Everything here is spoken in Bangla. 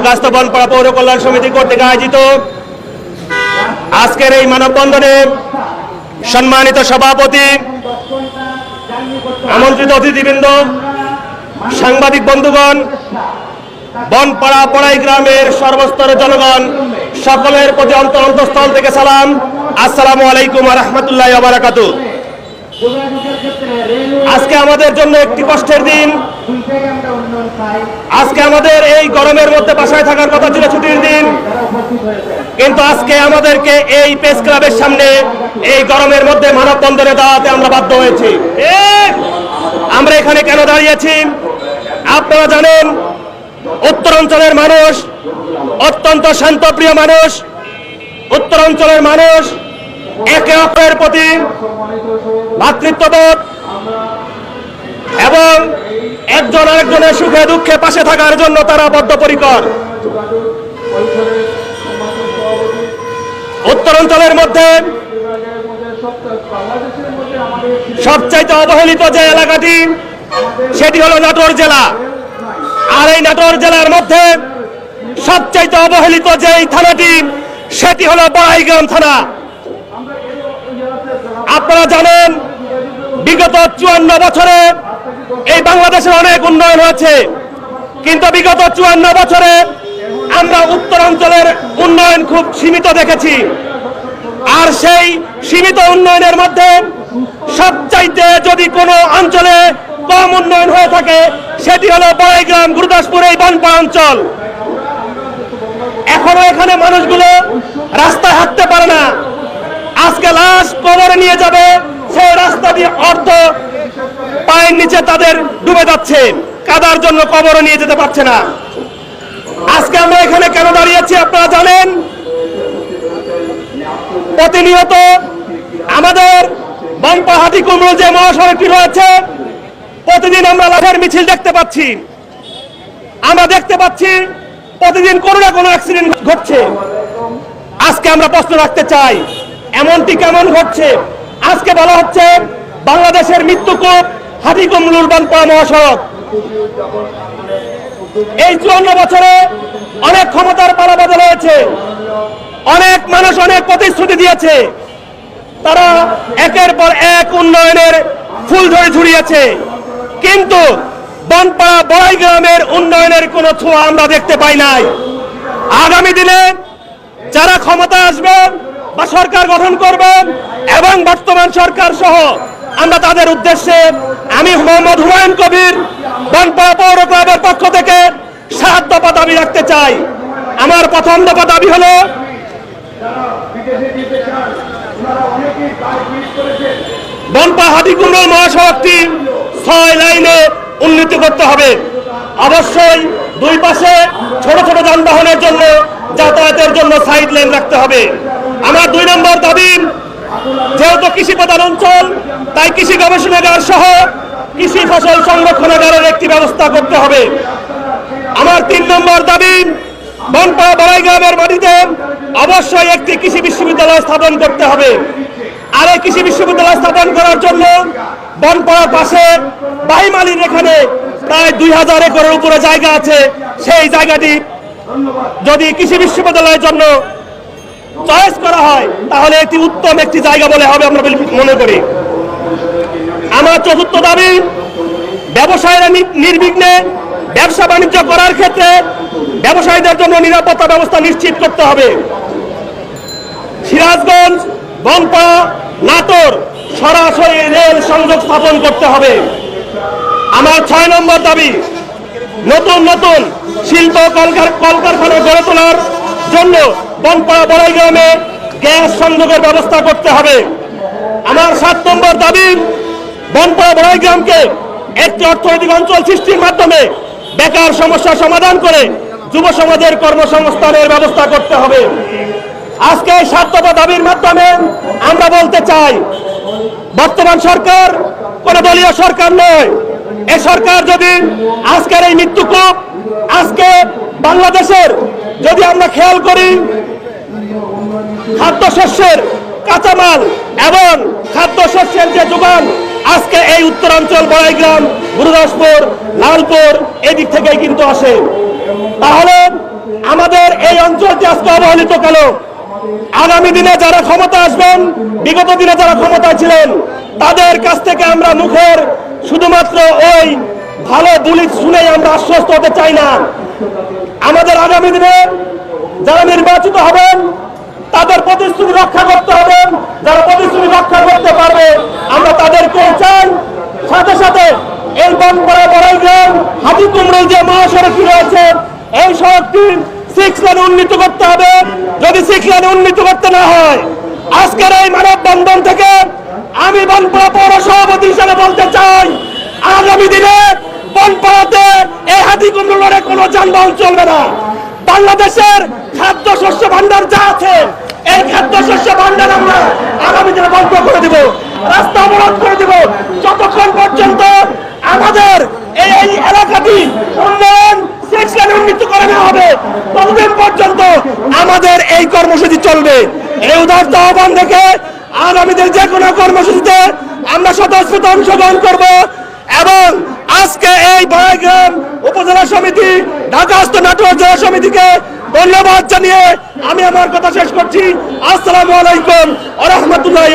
ঢাকাস্থ বনপাড়া পৌর কল্যাণ সমিতি কর্তৃক আয়োজিত আজকের এই মানববন্ধনে সম্মানিত সভাপতি, আমন্ত্রিত অতিথিবৃন্দ, সাংবাদিক বন্ধুগণ বনপাড়া পড়াই গ্রামের সর্বস্তরের জনগণ, সকলের প্রতি অন্ত অন্তঃস্থল থেকে সালাম। আসসালামু আলাইকুম রহমতুল্লাহ বারাকাতু আজকে আমাদের জন্য একটি কষ্টের দিন। আজকে আমাদের এই গরমের মধ্যে বাসায় থাকার কথা ছিল ছুটির দিন। কিন্তু আজকে আমাদেরকে এই প্রেস ক্লাবের সামনে এই গরমের মধ্যে মানববন্ধনে দাঁড়াতে আমরা বাধ্য হয়েছি। আমরা এখানে কেন দাঁড়িয়েছি? আপনারা জানেন উত্তরাঞ্চলের মানুষ, অত্যন্ত শান্তপ্রিয় মানুষ উত্তরাঞ্চলের মানুষ একে অপরের প্রতি ভ্রাতৃত্ববোধ এবং একজন আরেকজনের সুখে দুঃখে পাশে থাকার জন্য তারা বদ্ধপরিকর। উত্তরাঞ্চলের মধ্যে সবচাইতে অবহেলিত যে এলাকাটি, সেটি হলো নাটোর জেলা। আর এই নাটোর জেলার মধ্যে সবচাইতে অবহেলিত যে থানাটি, সেটি হলো বড়াইগ্রাম থানা। আপনারা জানেন বিগত চুয়ান্ন বছরে এই বাংলাদেশের অনেক উন্নয়ন হয়েছে। কিন্তু বিগত চুয়ান্ন বছরে আমরা উত্তরাঞ্চলের উন্নয়ন খুব সীমিত দেখেছি। আর সেই সীমিত উন্নয়নের মধ্যে সবচাইতে যদি কোনো অঞ্চলে কম উন্নয়ন হয়ে থাকে, সেটি হলো বড়াইগ্রাম, গুরুদাসপুর এই বনপা অঞ্চল। এখনও এখানে মানুষগুলো রাস্তায় হাঁটতে পারে না। আজকে লাশ কবরে নিয়ে যাবে দিয়ে অর্ধ পায়ের নিচে তাদের ডুবে যাচ্ছে। কাদার জন্য কবরে নিয়ে যেতে পারছে না। আজকে আমরা এখানে কেন দাঁড়িয়েছি আপনারা জানেন? প্রতিনিয়ত আমাদের বনপাহাটি কুমড়ো যে মহাসড়কটি রয়েছে, প্রতিদিন আমরা লাভের মিছিল দেখতে পাচ্ছি। আমরা দেখতে পাচ্ছি প্রতিদিন কোনো না কোনো অ্যাক্সিডেন্ট ঘটছে। আজকে আমরা প্রশ্ন রাখতে চাই, এমনটি কেমন ঘটছে? আজকে বলা হচ্ছে বাংলাদেশের মৃত্যুকূপ হাতি কুমলুর বানপাড়া মহাসড়ক। এই চুয়ান্ন বছরে অনেক ক্ষমতার পালা বদল হয়েছে। অনেক মানুষ অনেক প্রতিশ্রুতি দিয়েছে। তারা একের পর এক উন্নয়নের ফুল ধরে ঝুড়িয়েছে কিন্তু বনপাড়া বড়াই গ্রামের উন্নয়নের কোনো ছোঁয়া আমরা দেখতে পাই নাই। আগামী দিনে যারা ক্ষমতা আসবেন বা সরকার গঠন করবেন এবং বর্তমান সরকার সহ আমরা তাদের উদ্দেশ্যে আমি মোহাম্মদ হুমায়ুন কবির বনপাড়া পৌর ক্লাবের পক্ষ থেকে সাত দফা দাবি রাখতে চাই। আমার প্রথম দফা দাবি হলো, বনপা হাতিকুমড়ো মহাসড়কটি ছয় লাইনে উন্নতি করতে হবে। অবশ্যই দুই পাশে ছোট ছোট যানবাহনের জন্য যাতায়াতের জন্য সাইড লাইন রাখতে হবে। আমার দুই নম্বর দাবি যেহেতু কৃষি প্রধান অঞ্চল, তাই কৃষি গবেষণাগার সহ কৃষি ফসল সংরক্ষণাগারের একটি ব্যবস্থা করতে হবে। আমার তিন নম্বর দাবি, বনপাড়া বড়াই গ্রামের মাটিতে অবশ্যই একটি কৃষি বিশ্ববিদ্যালয় স্থাপন করতে হবে। আর এই কৃষি বিশ্ববিদ্যালয় স্থাপন করার জন্য বনপাড়ার পাশে বাহিমালির এখানে প্রায় দুই হাজার একরের উপরে জায়গা আছে। সেই জায়গাটি যদি কৃষি বিশ্ববিদ্যালয়ের জন্য চয়েস করা হয়, তাহলে এটি উত্তম একটি জায়গা বলে হবে আমরা মনে করি। আমার চতুর্থ দাবি, ব্যবসায়ীরা নির্বিঘ্নে ব্যবসা বাণিজ্য করার ক্ষেত্রে ব্যবসায়ীদের জন্য নিরাপত্তা ব্যবস্থা নিশ্চিত করতে হবে। সিরাজগঞ্জ বনপা নাটোর সরাসরি রেল সংযোগ স্থাপন করতে হবে। আমার ছয় নম্বর দাবি, নতুন নতুন শিল্প কলকার- কলকারখানা গড়ে তোলার জন্য বনপাড়া বড়াই গ্রামে গ্যাস সংযোগের ব্যবস্থা করতে হবে। আমার সাত নম্বর দাবি, বনপাড়া বড়াই গ্রামকে একটি অর্থনৈতিক অঞ্চল সৃষ্টির মাধ্যমে বেকার সমস্যার সমাধান করে যুব সমাজের কর্মসংস্থানের ব্যবস্থা করতে হবে। আজকে এই দাবির মাধ্যমে আমরা বলতে চাই, বর্তমান সরকার কোন দলীয় সরকার নয়। এ সরকার যদি আজকের এই মৃত্যুকূপ, আজকে বাংলাদেশের যদি আমরা খেয়াল করি, খাদ্যশস্যের কাঁচামাল এবং খাদ্যশস্যের যে যোগান, আজকে এই উত্তরাঞ্চল, বড়াইগ্রাম, গুরুদাসপুর, লালপুর, এদিক থেকেই কিন্তু আসে। তাহলে আমাদের এই অঞ্চলটি আজকে অবহেলিত কেন? আগামী দিনে যারা ক্ষমতা আসবেন, বিগত দিনে যারা ক্ষমতা ছিলেন, তাদের কাছ থেকে আমরা মুখের শুধুমাত্র ওই ভালো বুলি শুনেই আমরা আশ্বস্ত হতে চাই না। আমাদের আগামী দিনে যারা নির্বাচিত হবেন, তাদের প্রতিশ্রুতি রক্ষা করতে হবে। যারা প্রতিশ্রুতি রক্ষা করতে পারবে, আমরা তাদেরকে চাই। সাথে সাথে এই বনপাড়া বড়াই গ্রাম, হাতি কুমড়ি যে মহাসড়কটি রয়েছে, এই সড়কটি সিক্স লেনে উন্নীত করতে হবে। যদি সিক্স লেনে উন্নীত করতে না হয়, আজকের এই মানব বন্ধন থেকে আমি বনপাড়া পৌর সভাপতি হিসেবে বলতে চাই, আগামী দিনে বনপাড়াতে এই হাতি কুমড়ো লড়ে কোনো যানবাহন চলবে না। বাংলাদেশের খাদ্য শস্য ভান্ডার যা আছে, এই খাদ্য শস্য ভান্ডার আমরা আগামী দিনে বন্ধ করে দিব, রাস্তা অবরোধ করে দিব। যতক্ষণ পর্যন্ত আমাদের এই এলাকাটি উন্নয়ন সেকশন উন্নীত করে নেওয়া হবে, ততদিন পর্যন্ত আমাদের এই কর্মসূচি চলবে। এই উদার্ত আহ্বান দেখে আগামীদের যে কোনো কর্মসূচিতে আমরা স্বতঃস্ফূর্ত অংশগ্রহণ করব এবং আজকে এই বয়গ্রাম উপজেলা সমিতি, ঢাকা হস্ত নাটোর জেলা সমিতিকে ধন্যবাদ জানিয়ে আমি আমার কথা শেষ করছি। আসসালামু আলাইকুম আ রহমতুল্লাহ